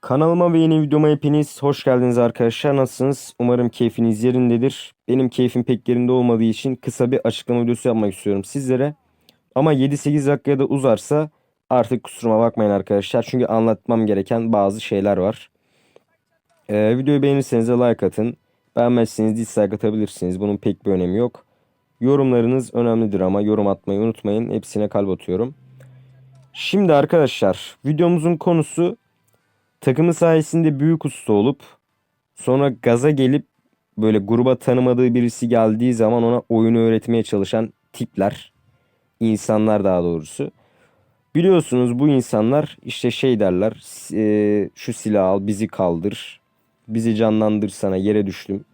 Kanalıma ve yeni videoma hepiniz hoş geldiniz arkadaşlar. Nasılsınız? Umarım keyfiniz yerindedir. Benim keyfim pek yerinde olmadığı için kısa bir açıklama videosu yapmak istiyorum sizlere. Ama 7-8 dakikaya da uzarsa artık kusuruma bakmayın arkadaşlar. Çünkü anlatmam gereken bazı şeyler var. Ee, videoyu beğenirseniz de like atın. Beğenmezseniz dislike atabilirsiniz. Bunun pek bir önemi yok. Yorumlarınız önemlidir ama yorum atmayı unutmayın. Hepsine kalp atıyorum. Şimdi arkadaşlar videomuzun konusu takımı sayesinde büyük usta olup sonra gaza gelip böyle gruba tanımadığı birisi geldiği zaman ona oyunu öğretmeye çalışan tipler. insanlar daha doğrusu. Biliyorsunuz bu insanlar işte şey derler "E, şu silahı al bizi kaldır bizi canlandır sana yere düştüm.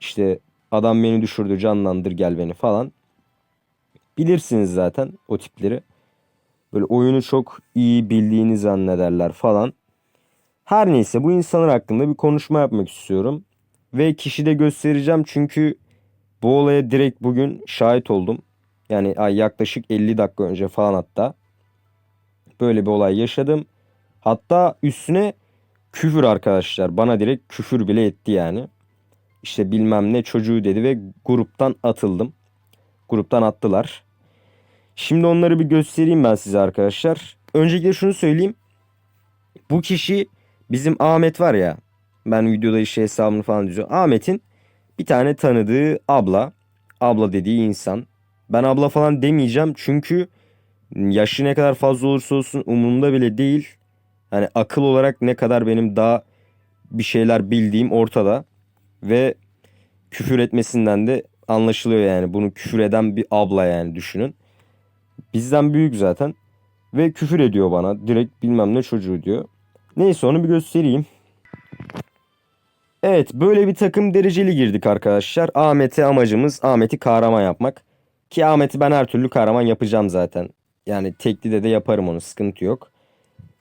İşte adam beni düşürdü canlandır gel beni falan. Bilirsiniz zaten o tipleri. Böyle oyunu çok iyi bildiğini zannederler falan. Her neyse bu insanlar hakkında bir konuşma yapmak istiyorum. Ve kişi de göstereceğim çünkü bu olaya direkt bugün şahit oldum. Yani yaklaşık 50 dakika önce falan hatta. Böyle bir olay yaşadım. Hatta üstüne küfür arkadaşlar. Bana direkt küfür bile etti yani. İşte bilmem ne çocuğu dedi ve gruptan atıldım. Gruptan attılar. Şimdi onları bir göstereyim ben size arkadaşlar. Öncelikle şunu söyleyeyim. Bu kişi bizim Ahmet var ya. Ben videoda işte hesabını falan düzüyorum. Ahmet'in bir tane tanıdığı abla. Abla dediği insan. Ben abla falan demeyeceğim çünkü yaşı ne kadar fazla olursa olsun umurumda bile değil. Hani akıl olarak ne kadar benim daha bir şeyler bildiğim ortada. Ve küfür etmesinden de anlaşılıyor yani. Bunu küfür eden bir abla yani düşünün. Bizden büyük zaten. Ve küfür ediyor bana. Direkt bilmem ne çocuğu diyor. Neyse onu bir göstereyim. Evet böyle bir takım dereceli girdik arkadaşlar. Ahmet'e amacımız Ahmet'i kahraman yapmak. Ki Ahmet'i ben her türlü kahraman yapacağım zaten. Yani teklide de yaparım onu sıkıntı yok.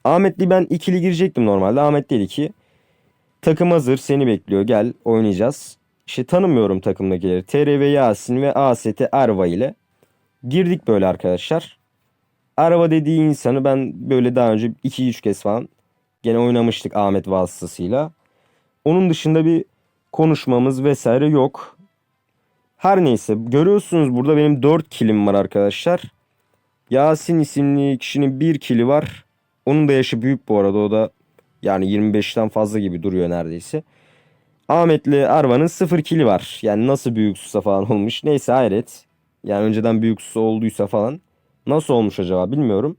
Ahmet'li ben ikili girecektim normalde. Ahmet dedi ki takım hazır seni bekliyor gel oynayacağız. İşte tanımıyorum takımdakileri. TR ve Yasin ve AST Erva ile girdik böyle arkadaşlar. Erva dediği insanı ben böyle daha önce 2-3 kez falan gene oynamıştık Ahmet vasıtasıyla. Onun dışında bir konuşmamız vesaire yok. Her neyse görüyorsunuz burada benim 4 kilim var arkadaşlar. Yasin isimli kişinin 1 kili var. Onun da yaşı büyük bu arada o da yani 25'ten fazla gibi duruyor neredeyse. Ahmet'le Arvan'ın 0 kili var. Yani nasıl büyük susa falan olmuş. Neyse hayret. Yani önceden büyük susa olduysa falan. Nasıl olmuş acaba bilmiyorum.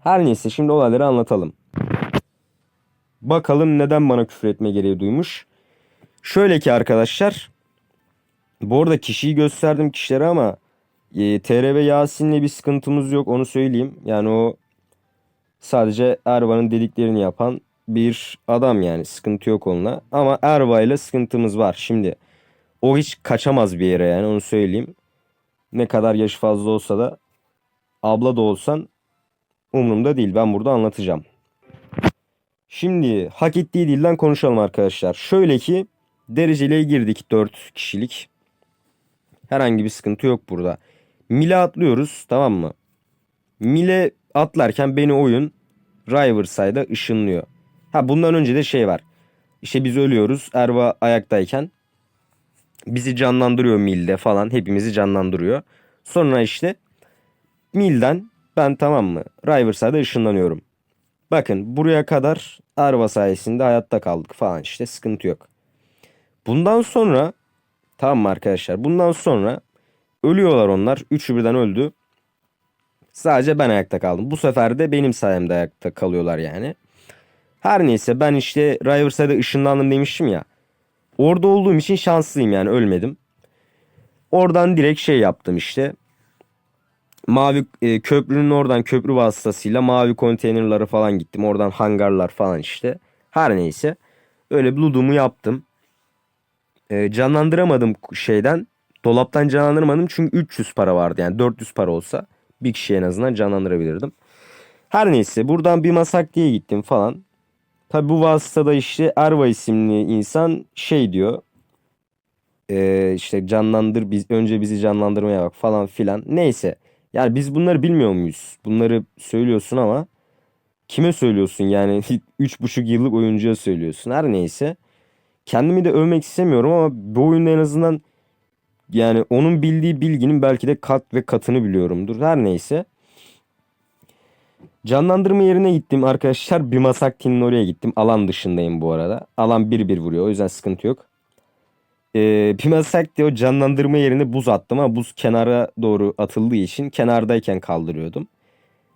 Her neyse şimdi olayları anlatalım. Bakalım neden bana küfür etme gereği duymuş. Şöyle ki arkadaşlar. Bu arada kişiyi gösterdim kişilere ama e, TR ve Yasin'le bir sıkıntımız yok onu söyleyeyim. Yani o sadece Erva'nın dediklerini yapan bir adam yani sıkıntı yok onunla. Ama Erva ile sıkıntımız var. Şimdi o hiç kaçamaz bir yere yani onu söyleyeyim. Ne kadar yaş fazla olsa da abla da olsan umurumda değil. Ben burada anlatacağım. Şimdi hak ettiği dilden konuşalım arkadaşlar. Şöyle ki dereceliğe girdik 4 kişilik. Herhangi bir sıkıntı yok burada. Mile atlıyoruz tamam mı? Mile atlarken beni oyun Riverside'a ışınlıyor. Ha bundan önce de şey var. İşte biz ölüyoruz. Erva ayaktayken bizi canlandırıyor Mil'de falan. Hepimizi canlandırıyor. Sonra işte Mil'den ben tamam mı Riverside'a ışınlanıyorum. Bakın buraya kadar Erva sayesinde hayatta kaldık falan işte sıkıntı yok. Bundan sonra tamam arkadaşlar? Bundan sonra ölüyorlar onlar. Üçü birden öldü. Sadece ben ayakta kaldım. Bu sefer de benim sayemde ayakta kalıyorlar yani. Her neyse ben işte Riverside'a ışınlandım demiştim ya. Orada olduğum için şanslıyım yani ölmedim. Oradan direkt şey yaptım işte. Mavi e, köprünün oradan köprü vasıtasıyla mavi konteynerlara falan gittim. Oradan hangarlar falan işte. Her neyse. Öyle bludumu yaptım. E, canlandıramadım şeyden. Dolaptan canlandırmadım çünkü 300 para vardı yani 400 para olsa bir kişi en azından canlandırabilirdim. Her neyse buradan bir masak diye gittim falan. Tabi bu vasıtada işte Erva isimli insan şey diyor. Ee, işte canlandır biz önce bizi canlandırmaya bak falan filan. Neyse. Yani biz bunları bilmiyor muyuz? Bunları söylüyorsun ama kime söylüyorsun yani 3,5 yıllık oyuncuya söylüyorsun. Her neyse. Kendimi de övmek istemiyorum ama bu oyunda en azından yani onun bildiği bilginin belki de kat ve katını biliyorumdur. Her neyse. Canlandırma yerine gittim arkadaşlar. Bir Masakti'nin oraya gittim. Alan dışındayım bu arada. Alan 1-1 vuruyor. O yüzden sıkıntı yok. Ee, Pimasakti o canlandırma yerine buz attım ama buz kenara doğru atıldığı için kenardayken kaldırıyordum.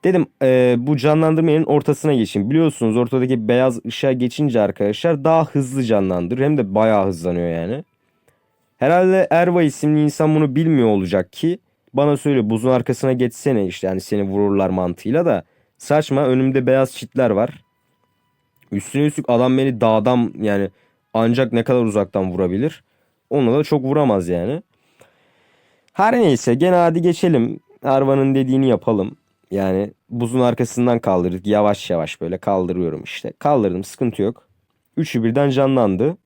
Dedim e, bu canlandırma yerinin ortasına geçeyim. Biliyorsunuz ortadaki beyaz ışığa geçince arkadaşlar daha hızlı canlandırır. Hem de bayağı hızlanıyor yani. Herhalde Erva isimli insan bunu bilmiyor olacak ki bana söyle buzun arkasına geçsene işte yani seni vururlar mantığıyla da saçma önümde beyaz çitler var. Üstüne üstlük adam beni dağdan yani ancak ne kadar uzaktan vurabilir. Onunla da çok vuramaz yani. Her neyse gene hadi geçelim. Erva'nın dediğini yapalım. Yani buzun arkasından kaldırdık. Yavaş yavaş böyle kaldırıyorum işte. Kaldırdım sıkıntı yok. Üçü birden canlandı.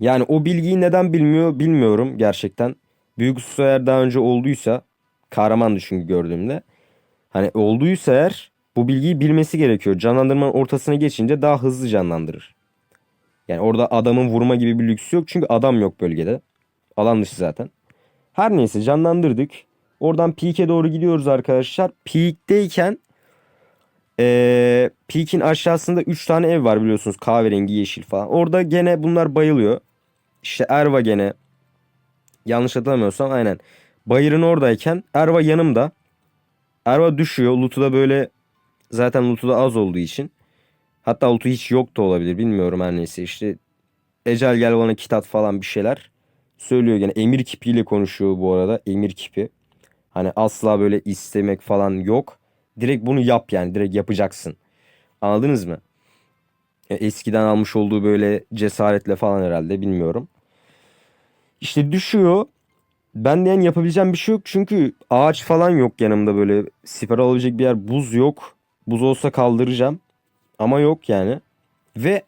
Yani o bilgiyi neden bilmiyor bilmiyorum gerçekten. Büyük usta eğer daha önce olduysa kahramandı çünkü gördüğümde. Hani olduysa eğer bu bilgiyi bilmesi gerekiyor. Canlandırmanın ortasına geçince daha hızlı canlandırır. Yani orada adamın vurma gibi bir lüksü yok. Çünkü adam yok bölgede. Alan dışı zaten. Her neyse canlandırdık. Oradan peak'e doğru gidiyoruz arkadaşlar. Peak'teyken ee, peak'in aşağısında 3 tane ev var biliyorsunuz. Kahverengi, yeşil falan. Orada gene bunlar bayılıyor. İşte Erva gene yanlış hatırlamıyorsam aynen. Bayırın oradayken Erva yanımda. Erva düşüyor. Lutu da böyle zaten Lutu da az olduğu için. Hatta Lutu hiç yok da olabilir. Bilmiyorum her neyse işte. Ecel gel bana kitap falan bir şeyler. Söylüyor gene. Emir kipiyle konuşuyor bu arada. Emir kipi. Hani asla böyle istemek falan yok. Direkt bunu yap yani. Direkt yapacaksın. Anladınız mı? E, Eskiden almış olduğu böyle cesaretle falan herhalde bilmiyorum. İşte düşüyor. Ben de yani yapabileceğim bir şey yok. Çünkü ağaç falan yok yanımda böyle. Siper alabilecek bir yer. Buz yok. Buz olsa kaldıracağım. Ama yok yani. Ve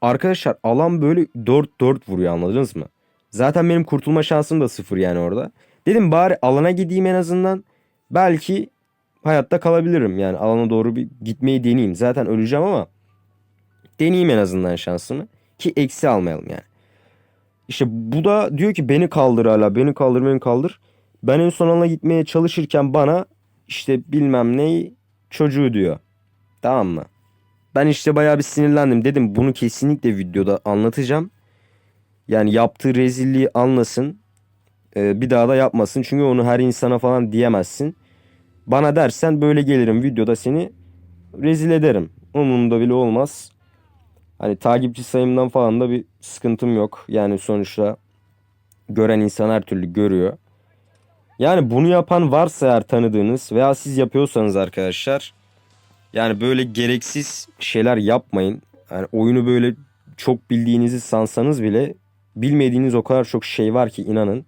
arkadaşlar alan böyle 4-4 vuruyor anladınız mı? Zaten benim kurtulma şansım da sıfır yani orada. Dedim bari alana gideyim en azından. Belki hayatta kalabilirim. Yani alana doğru bir gitmeyi deneyeyim. Zaten öleceğim ama deneyeyim en azından şansımı. Ki eksi almayalım yani. İşte bu da diyor ki beni kaldır hala. Beni kaldır beni kaldır. Ben en son alana gitmeye çalışırken bana işte bilmem ne çocuğu diyor. Tamam mı? Ben işte bayağı bir sinirlendim. Dedim bunu kesinlikle videoda anlatacağım. Yani yaptığı rezilliği anlasın. Ee, bir daha da yapmasın. Çünkü onu her insana falan diyemezsin. Bana dersen böyle gelirim videoda seni rezil ederim. Umurumda bile olmaz. Hani takipçi sayımdan falan da bir sıkıntım yok. Yani sonuçta gören insan her türlü görüyor. Yani bunu yapan varsa eğer tanıdığınız veya siz yapıyorsanız arkadaşlar yani böyle gereksiz şeyler yapmayın. Yani oyunu böyle çok bildiğinizi sansanız bile bilmediğiniz o kadar çok şey var ki inanın.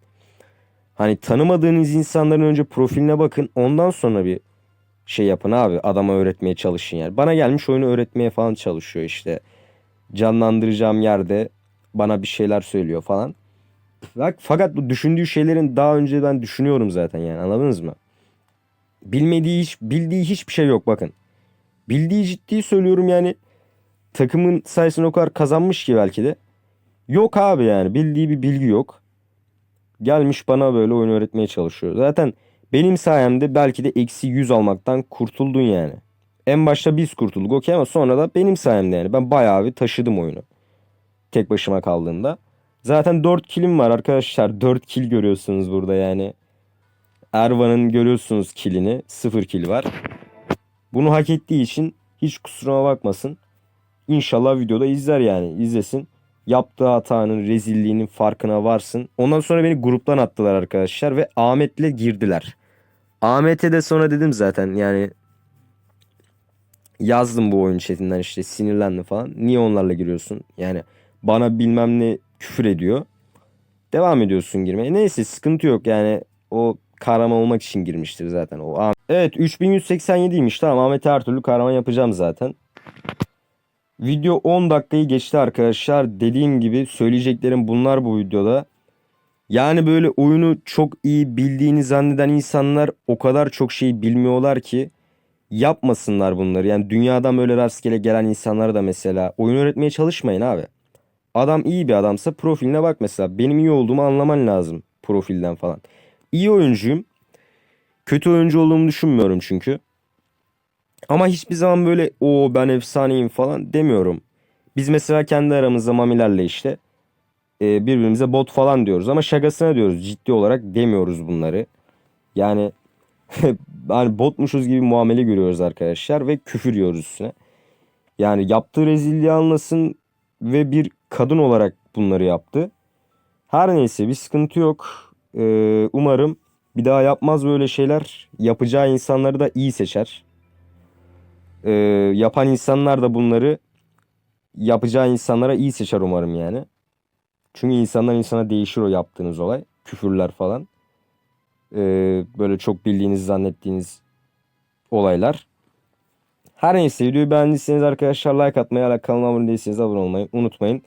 Hani tanımadığınız insanların önce profiline bakın ondan sonra bir şey yapın abi adama öğretmeye çalışın yani. Bana gelmiş oyunu öğretmeye falan çalışıyor işte. Canlandıracağım yerde bana bir şeyler söylüyor falan. Bak, fakat bu düşündüğü şeylerin daha önce ben düşünüyorum zaten yani anladınız mı? Bilmediği hiç bildiği hiçbir şey yok bakın. Bildiği ciddi söylüyorum yani takımın sayesinde o kadar kazanmış ki belki de. Yok abi yani bildiği bir bilgi yok. Gelmiş bana böyle oyun öğretmeye çalışıyor. Zaten benim sayemde belki de eksi 100 almaktan kurtuldun yani. En başta biz kurtulduk okey ama sonra da benim sayemde yani. Ben bayağı bir taşıdım oyunu. Tek başıma kaldığımda. Zaten 4 kilim var arkadaşlar. 4 kill görüyorsunuz burada yani. Ervan'ın görüyorsunuz kilini. 0 kill var. Bunu hak ettiği için hiç kusuruma bakmasın. İnşallah videoda izler yani. izlesin. Yaptığı hatanın, rezilliğinin farkına varsın. Ondan sonra beni gruptan attılar arkadaşlar ve Ahmet'le girdiler. Ahmet'e de sonra dedim zaten yani yazdım bu oyun chatinden işte sinirlendim falan. Niye onlarla giriyorsun? Yani bana bilmem ne küfür ediyor. Devam ediyorsun girmeye. Neyse sıkıntı yok yani o kahraman olmak için girmiştir zaten. O Ah- Evet 3187'ymiş tamam Ahmet'e her türlü kahraman yapacağım zaten. Video 10 dakikayı geçti arkadaşlar. Dediğim gibi söyleyeceklerim bunlar bu videoda. Yani böyle oyunu çok iyi bildiğini zanneden insanlar o kadar çok şey bilmiyorlar ki. yapmasınlar bunları. Yani dünyadan böyle rastgele gelen insanlara da mesela oyun öğretmeye çalışmayın abi. Adam iyi bir adamsa profiline bak mesela. Benim iyi olduğumu anlaman lazım profilden falan. İyi oyuncuyum. Kötü oyuncu olduğumu düşünmüyorum çünkü. Ama hiçbir zaman böyle o ben efsaneyim falan demiyorum. Biz mesela kendi aramızda mamilerle işte e, birbirimize bot falan diyoruz ama şakasına diyoruz. Ciddi olarak demiyoruz bunları. Yani hani botmuşuz gibi muamele görüyoruz arkadaşlar ve küfür yiyoruz üstüne. Yani yaptığı rezilliği anlasın ve bir kadın olarak bunları yaptı. Her neyse bir sıkıntı yok. Ee, umarım bir daha yapmaz böyle şeyler. Yapacağı insanları da iyi seçer. Ee, yapan insanlar da bunları yapacağı insanlara iyi seçer umarım yani. Çünkü insandan insana değişir o yaptığınız olay. Küfürler falan. Ee, böyle çok bildiğiniz zannettiğiniz olaylar. Her neyse videoyu beğendiyseniz arkadaşlar like atmayı, hala kanalıma abone değilseniz abone olmayı unutmayın.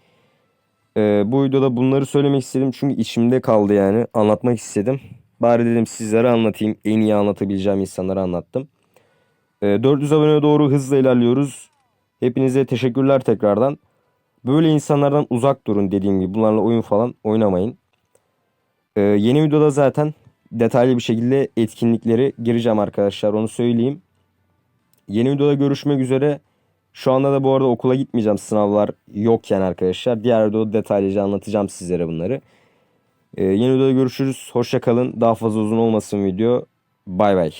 Ee, bu videoda bunları söylemek istedim çünkü içimde kaldı yani anlatmak istedim. Bari dedim sizlere anlatayım. En iyi anlatabileceğim insanlara anlattım. Ee, 400 aboneye doğru hızla ilerliyoruz. Hepinize teşekkürler tekrardan. Böyle insanlardan uzak durun dediğim gibi. Bunlarla oyun falan oynamayın. Ee, yeni videoda zaten detaylı bir şekilde etkinlikleri gireceğim arkadaşlar. Onu söyleyeyim. Yeni videoda görüşmek üzere. Şu anda da bu arada okula gitmeyeceğim. Sınavlar yokken arkadaşlar. Diğer videoda detaylıca anlatacağım sizlere bunları. Ee, yeni videoda görüşürüz. Hoşça kalın. Daha fazla uzun olmasın video. Bay bay.